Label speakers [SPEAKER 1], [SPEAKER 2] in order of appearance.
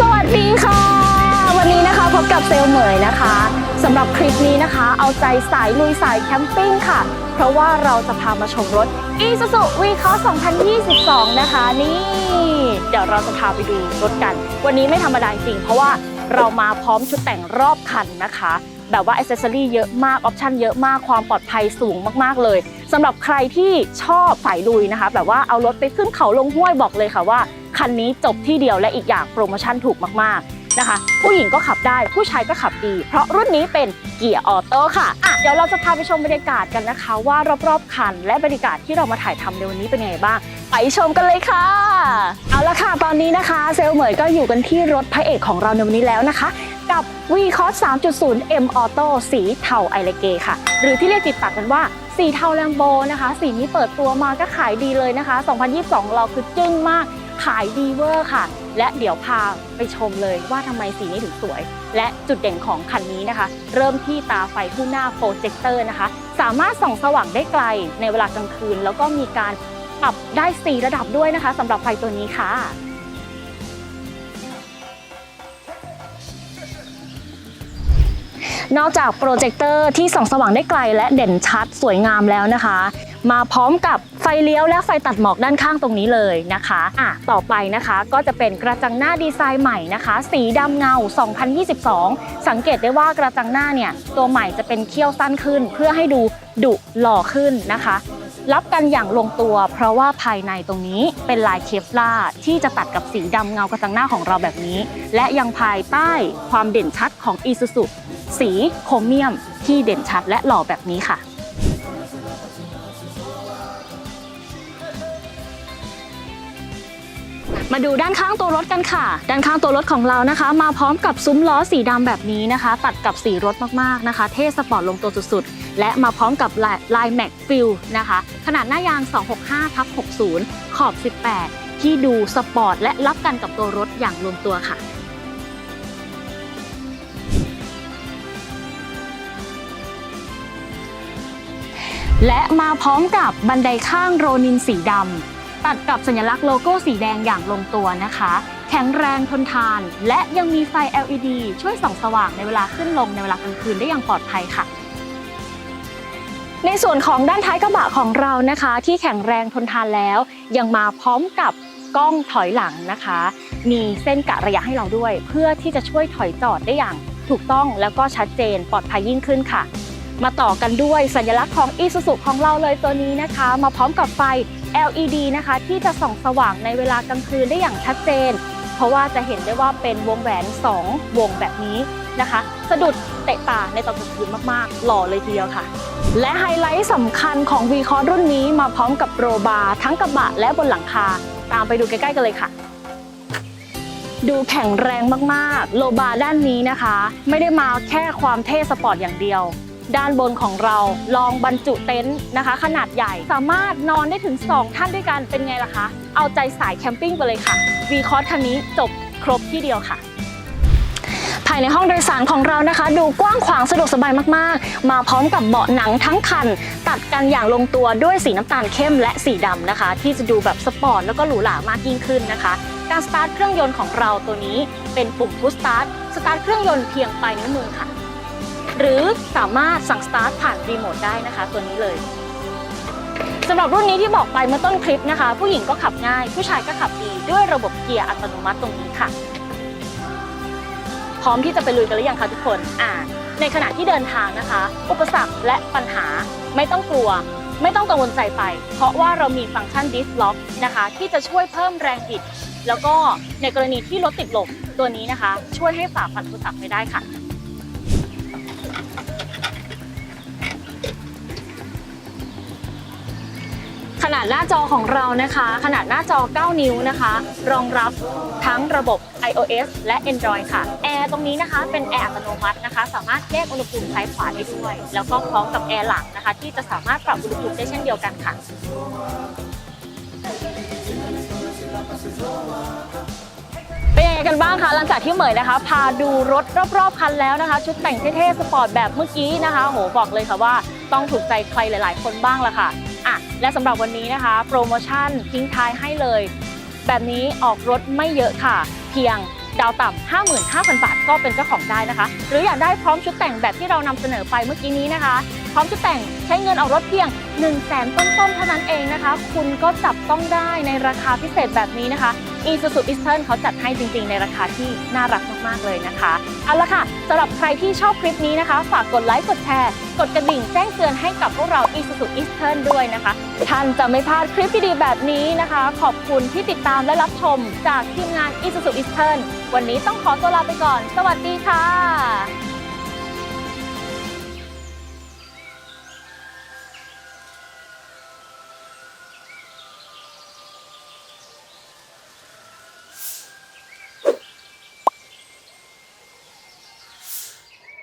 [SPEAKER 1] สวัสดีค่ะ วันนี้นะคะพบกับเซลเหมยนะคะสำหรับคลิปนี้นะคะ เอาใจสายลุยสายแคมปิ้งค่ะ เพราะว่าเราจะพามาชมรถ Isuzu V-Cross 2022 นะคะ นี่ เดี๋ยวเราจะพาไปดูรถกัน วันนี้ไม่ธรรมดาจริง เพราะว่าเรามาพร้อมชุดแต่งรอบคันนะคะ แบบว่าอ c เซสซอรี่เยอะมาก ออปชันเยอะมากความปลอดภัยสูงมากๆเลยสำหรับใครที่ชอบสายลุยนะคะ แบบว่าเอารถไปขึ้นเขาลงห้วยบอกเลยค่ะว่า คันนี้จบที่เดียวและอีกอย่างโปรโมชั่นถูกมากๆนะคะ ผู้หญิงก็ขับได้ผู้ชายก็ขับดี เพราะรุ่นนี้เป็นเกียร์ออโต้ค่ะอะ เดี๋ยวเราจะพาไปชมบรรยากาศกันนะคะ ว่ารอบๆคันและบรรยากาศที่เรามาถ่ายทำในวันนี้เป็นยังไงบ้าง ไปชมกันเลยค่ะ เอาละค่ะ ตอนนี้นะคะ เซลเหมยก็อยู่กันที่รถพระเอกของเราในวันนี้แล้วนะคะกับ v c o s 3.0 M Auto สีเทาไอเลเกค่ะ หรือที่เรียกติดปากกันว่า สีเทาแลมโบนะคะ สีนี้เปิดตัวมาก็ขายดีเลยนะคะ 2022 เราคือจึ้งมาก ขายดีเวอร์ค่ะ และเดี๋ยวพาไปชมเลยว่าทำไมสีนี้ถึงสวย และจุดเด่นของคันนี้นะคะ เริ่มที่ตาไฟคู่หน้าโปรเจคเตอร์นะคะ สามารถส่องสว่างได้ไกลในเวลากลางคืน แล้วก็มีการปรับได้ 4 ระดับด้วยนะคะสำหรับไฟตัวนี้ค่ะ นอกจากโปรเจคเตอร์ที่ส่องสว่างได้ไกลและเด่นชัดสวยงามแล้วนะคะ มาพร้อมกับไฟเลี้ยวและไฟตัดหมอกด้านข้างตรงนี้เลยนะคะอะต่อไปนะคะก็จะเป็นกระจังหน้าดีไซน์ใหม่นะคะ สีดำเงา 2022 สังเกตได้ว่ากระจังหน้าเนี่ยตัวใหม่จะเป็นเขี้ยวสั้นขึ้น เพื่อให้ดูดุหล่อขึ้นนะคะรับกันอย่างลงตัวเพราะว่าภายในตรงนี้เป็นลายเคฟล่าที่จะตัดกับสีดำเงากระจังหน้าของเราแบบนี้ และยังภายใต้ความเด่นชัดของ Isuzu สีโครเมียมที่เด่นชัดและหล่อแบบนี้ค่ะมาดูด้านข้างตัวรถกันค่ะ ด้านข้างตัวรถของเรานะคะ มาพร้อมกับซุ้มล้อสีดำแบบนี้นะคะ ตัดกับสีรถมากๆนะคะ เท่สปอร์ตลงตัวสุดๆ และมาพร้อมกับลายลายแม็กฟิลนะคะ ขนาดหน้ายาง 265ทับ60 ขอบ 18 ที่ดูสปอร์ตและรับกันกับตัวรถอย่างลงตัวค่ะ และมาพร้อมกับบันไดข้างโรนินสีดำตัดกับสัญลักษณ์โลโก้สีแดงอย่างลงตัวนะคะ แข็งแรงทนทาน และยังมีไฟ LED ช่วยส่องสว่างในเวลาขึ้นลงในเวลากลางคืนได้อย่างปลอดภัยค่ะในส่วนของด้านท้ายกระบะของเรานะคะ ที่แข็งแรงทนทานแล้ว ยังมาพร้อมกับกล้องถอยหลังนะคะ มีเส้นกะระยะให้เราด้วย เพื่อที่จะช่วยถอยจอดได้อย่างถูกต้องแล้วก็ชัดเจนปลอดภัยยิ่งขึ้นค่ะ มาต่อกันด้วยสัญลักษณ์ของ Isuzu ของเราเลยตัวนี้นะคะ มาพร้อมกับไฟ LED นะคะ ที่จะส่องสว่างในเวลากลางคืนได้อย่างชัดเจน เพราะว่าจะเห็นได้ว่าเป็นวงแหวน 2 วงแบบนี้นะคะ สะดุดเตะตาในตอนกลางคืนมากๆ หล่อเลยทีเดียวค่ะ และไฮไลท์สำคัญของ v c o รุ่นนี้มาพร้อมกับโรบาร์ทั้งกระบะและบนหลังคา ตามไปดูใกล้ๆกันเลยค่ะดูแข็งแรงมาก ๆ โลบาร์ด้านนี้นะคะ ไม่ได้มาแค่ความเท่สปอร์ตอย่างเดียว ด้านบนของเราลองบรรจุเต็นท์นะคะ ขนาดใหญ่สามารถนอนได้ถึง 2 ท่านด้วยกันเป็นไงล่ะคะ เอาใจสายแคมปิ้งไปเลยค่ะ v c o คันนี้จบครบที่เดียวค่ะภายในห้องโดยสารของเรานะคะ ดูกว้างขวางสะดวกสบายมากๆ มาพร้อมกับเบาะหนังทั้งคัน ตัดกันอย่างลงตัวด้วยสีน้ำตาลเข้มและสีดำนะคะ ที่จะดูแบบสปอร์ตแล้วก็หรูหรามากยิ่งขึ้นนะคะ การสตาร์ทเครื่องยนต์ของเราตัวนี้เป็นปุ่มพุชสตาร์ทสตาร์ทเครื่องยนต์เพียงปลายนิ้วมือค่ะ หรือสามารถสั่งสตาร์ทผ่านรีโมทได้นะคะ ตัวนี้เลยสำหรับรุ่นนี้ที่บอกไปเมื่อต้นคลิปนะคะ ผู้หญิงก็ขับง่าย ผู้ชายก็ขับดีด้วยระบบเกียร์อัตโนมัติตรงนี้ค่ะ พร้อมที่จะไปลุยกันหรือยังคะทุกคนอ่าในขณะที่เดินทางนะคะ อุปสรรคและปัญหาไม่ต้องกลัว ไม่ต้องกังวลใจไป เพราะว่าเรามีฟังก์ชันดิสล็อกนะคะ ที่จะช่วยเพิ่มแรงบิด แล้วก็ในกรณีที่รถติดลมตัวนี้นะคะ ช่วยให้ฝ่าฟันอุปสรรคไปได้ค่ะ นาดหน้าจอของเรานะคะ ขนาดหน้าจอ 9 นิ้วนะคะ รองรับทั้งระบบ iOS และ Android ค่ะ แอร์ตรงนี้นะคะเป็นแอร์อัตโนมัตินะคะ สามารถแยกอุณหภูมิซ้ายขวาได้ด้วย แล้วก็พร้อมกับแอร์หลังนะคะ ที่จะสามารถปรับอุณหภูมิได้เช่นเดียวกันค่ะ เป็นยังไงกันบ้างคะ หลังจากที่เหมยนะคะ พาดูรถรอบๆคันแล้วนะคะ ชุดแต่งเท่ๆ สปอร์ตแบบเมื่อกี้นะคะ โหบอกเลยค่ะว่าต้องถูกใจใครหลาย ๆ คนบ้างละค่ะ อะและสำหรับวันนี้นะคะ โปรโมชั่นทิ้งท้ายให้เลย แบบนี้ออกรถไม่เยอะค่ะ เพียงดาวต่ำ55,000 บาทก็เป็นเจ้าของได้นะคะ หรืออยากได้พร้อมชุดแต่งแบบที่เรานำเสนอไปเมื่อกี้นี้นะคะ พร้อมชุดแต่งใช้เงินออกรถเพียง 1 0 0 0 0แสนต้นๆเท่านั้นเองนะคะ คุณก็จับต้องได้ในราคาพิเศษแบบนี้นะคะ Isuzu Eastern เขาจัดให้จริงๆ ในราคาที่น่ารักมากๆเลยนะคะ เอาละค่ะสำหรับใครที่ชอบคลิปนี้นะคะ ฝากกดไลค์กดแชร์ กดกระดิ่งแจ้งเตือนให้กับพวกเรา Isuzu Eastern ด้วยนะคะ ท่านจะไม่พลาดคลิปดีๆแบบนี้นะคะ ขอบคุณที่ติดตามและรับชมจากทีมงาน Isuzu Eastern วันนี้ต้องขอตัวลาไปก่อน สวัสดีค่ะ